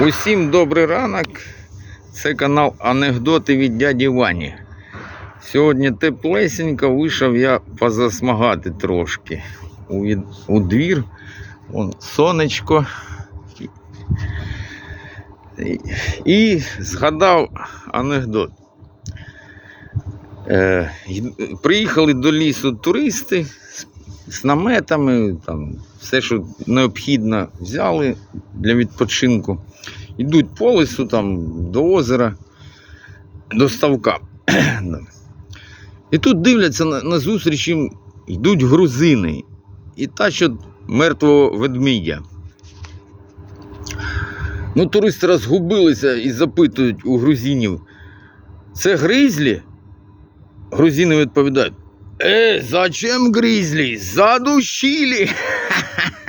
Усім добрий ранок. Це канал Анекдоти від дяді Вані. Сьогодні теплесенько вийшов я позасмагати трошки. У, від... у двір. Вон сонечко. І, згадав анекдот. Е, приїхали до лісу туристи з наметами, там, все, що необхідно, взяли для відпочинку. Йдуть по лісу там, до озера, до ставка. І тут дивляться на, зустріч їм йдуть грузини і тащать мертвого ведмідя. Ну, туристи розгубилися і запитують у грузинів, це гризлі? Грузини відповідають, Е, зачем гризли? Задушили.